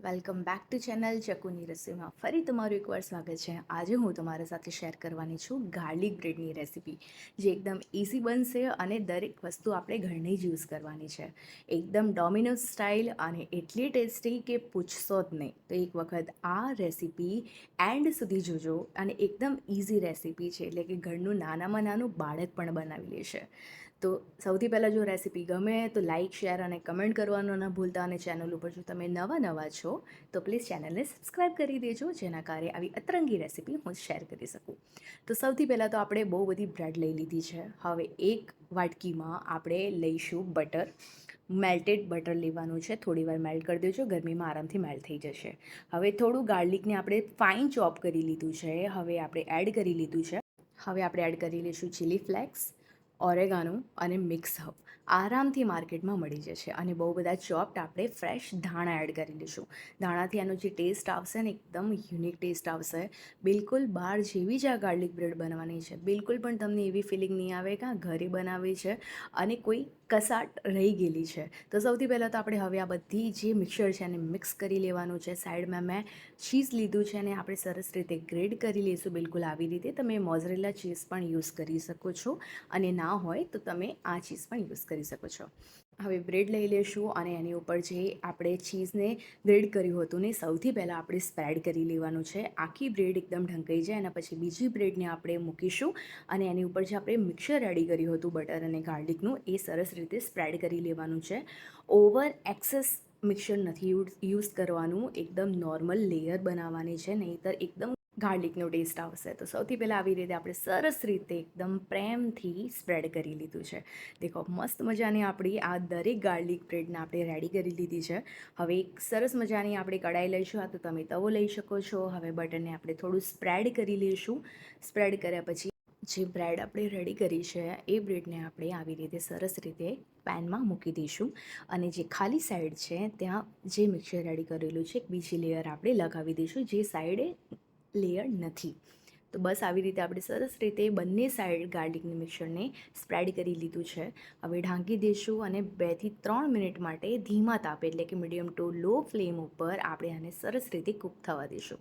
Welcome back to channel ચકુની રસોઈમાં ફરી તમારું એકવાર સ્વાગત છે. આજે હું તમારા સાથે શેર કરવાની છું ગાર્લિક બ્રેડની રેસીપી જે એકદમ ઇઝી બનશે અને દરેક વસ્તુ આપણે ઘરની જ યુઝ કરવાની છે. એકદમ ડોમિનોઝ સ્ટાઇલ અને એટલી ટેસ્ટી કે પૂછશો જ નહીં. તો એક વખત આ રેસીપી એન્ડ સુધી જોજો અને એકદમ ઇઝી રેસીપી છે. એટલે કે ઘરનું નાનામાં નાનું બાળક પણ બનાવી લેશે. તો સૌથી પહેલાં જો રેસીપી ગમે તો લાઇક શેર અને કમેન્ટ કરવાનું ન ભૂલતા અને ચેનલ ઉપર જો તમે નવા નવા છો, તો પ્લીઝ ચેનલને સબસ્ક્રાઈબ કરી દેજો, જેના કારણે આવી અતરંગી રેસીપી હું શેર કરી શકું. તો સૌથી પહેલાં તો આપણે બહુ બધી બ્રેડ લઈ લીધી છે. હવે એક વાટકીમાં આપણે લઈશું બટર. મેલ્ટેડ બટર લેવાનું છે. થોડી વાર મેલ્ટ કરી દેજો. ગરમીમાં આરામથી મેલ્ટ થઈ જશે. હવે થોડું ગાર્લિકને આપણે ફાઇન ચોપ કરી લીધું છે. હવે આપણે એડ કરી લીધું છે. હવે આપણે એડ કરી લઈશું ચીલી ફ્લેક્સ. ઓરેગાનો અને મિક્સ હબ આરામથી માર્કેટમાં મળી જશે અને બહુ બધા ચોપ્ટ આપણે ફ્રેશ ધાણા એડ કરી લઈશું ધાણાથી આનો જે ટેસ્ટ આવશે ને એકદમ યુનિક ટેસ્ટ આવશે. બિલકુલ બહાર જેવી જ આ ગાર્લિક બ્રેડ બનવાની છે. બિલકુલ પણ તમને એવી ફિલિંગ નહીં આવે કે આ ઘરે બનાવી છે અને કોઈ કસાટ રહી ગયેલી છે. તો સૌથી પહેલાં તો આપણે હવે આ બધી જે મિક્સર છે એને મિક્સ કરી લેવાનું છે. સાઈડમાં મેં ચીઝ લીધું છે અને આપણે સરસ રીતે ગ્રેડ કરી લઈશું બિલકુલ આવી રીતે. તમે મોઝરેલા ચીઝ પણ યુઝ કરી શકો છો અને ના હોય તો તમે આ ચીઝ પણ યુઝ કરી શકો છો. હવે બ્રેડ લઈ લેશું અને એની ઉપર જે આપણે ચીઝને ગ્રેડ કર્યું હતું ને સૌથી પહેલાં આપણે સ્પ્રેડ કરી લેવાનું છે. આખી બ્રેડ એકદમ ઢંકાઈ જાય એના પછી બીજી બ્રેડને આપણે મૂકીશું અને એની ઉપર જે આપણે મિક્સર રેડી કર્યું હતું બટર અને ગાર્લિકનું, એ સરસ રીતે સ્પ્રેડ કરી લેવાનું છે. ઓવર એક્સેસ મિક્સર નથી યુઝ કરવાનું. એકદમ નોર્મલ લેયર બનાવવાની છે, નહીંતર એકદમ ગાર્લિકનો ટેસ્ટ આવશે. તો સૌથી પહેલાં આવી રીતે આપણે સરસ રીતે એકદમ પ્રેમથી સ્પ્રેડ કરી લીધું છે. દેખો, મસ્ત મજાની આપણી આ દરેક ગાર્લિક બ્રેડને આપણે રેડી કરી લીધી છે. હવે એક સરસ મજાની આપણે કડાઈ લઈશું. આ તો તમે તવો લઈ શકો છો. હવે બટરને આપણે થોડું સ્પ્રેડ કરી લઈશું. સ્પ્રેડ કર્યા પછી જે બ્રેડ આપણે રેડી કરી છે, એ બ્રેડને આપણે આવી રીતે સરસ રીતે પેનમાં મૂકી દઈશું. અને જે ખાલી સાઈડ છે, ત્યાં જે મિક્સર રેડી કરેલું છે, એક બીજી લેયર આપણે લગાવી દઈશું. જે સાઈડે લેયર નથી. તો બસ આવી રીતે આપણે સરસ રીતે બંને સાઈડ ગાર્લિકની મિક્સરને સ્પ્રેડ કરી લીધું છે. હવે ઢાંકી દઈશું અને બેથી ત્રણ મિનિટ માટે ધીમા તાપે એટલે કે મીડિયમ ટુ લો ફ્લેમ ઉપર આપણે આને સરસ રીતે કૂક થવા દઈશું.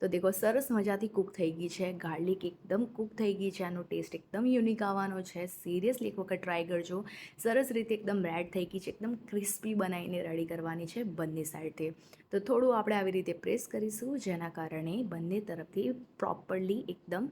તો દેખો સરસ મજાથી કૂક થઈ ગઈ છે. ગાર્લિક એકદમ કૂક થઈ ગઈ છે. આનો ટેસ્ટ એકદમ યુનિક આવવાનો છે. સિરિયસલી એક વખત ટ્રાય કરજો. સરસ રીતે એકદમ રેડ થઈ ગઈ છે. એકદમ ક્રિસ્પી બનાવીને રેડી કરવાની છે બંને સાઈડથી તો થોડું આપણે આવી રીતે પ્રેસ કરીશું, જેના કારણે બંને તરફથી પ્રોપરલી એકદમ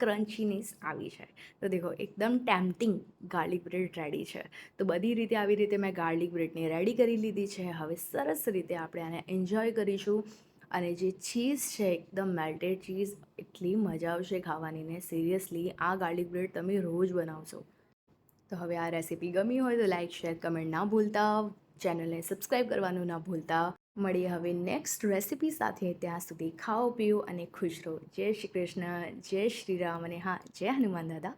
ક્રન્ચીનેસ આવી જાય. તો દેખો, એકદમ ટેમ્પટિંગ ગાર્લિક બ્રેડ રેડી છે. તો બધી રીતે આવી રીતે મેં ગાર્લિક બ્રેડને રેડી કરી લીધી છે. હવે સરસ રીતે આપણે આને એન્જોય કરીશું અને જે ચીઝ છે, એકદમ મેલ્ટેડ ચીઝ એટલી મજા આવશે ખાવાની ને. સિરિયસલી આ ગાર્લિક બ્રેડ તમે રોજ બનાવશો. તો હવે આ રેસીપી ગમી હોય તો લાઇક શેર કમેન્ટ ના ભૂલતા. ચેનલને સબસ્ક્રાઈબ કરવાનું ના ભૂલતા. મળીએ હવે નેક્સ્ટ રેસીપી સાથે ત્યાં સુધી ખાઓ, પીઓ અને ખુશ રહો. જય શ્રી કૃષ્ણ, જય શ્રી રામ અને હા, જય હનુમાન દાદા.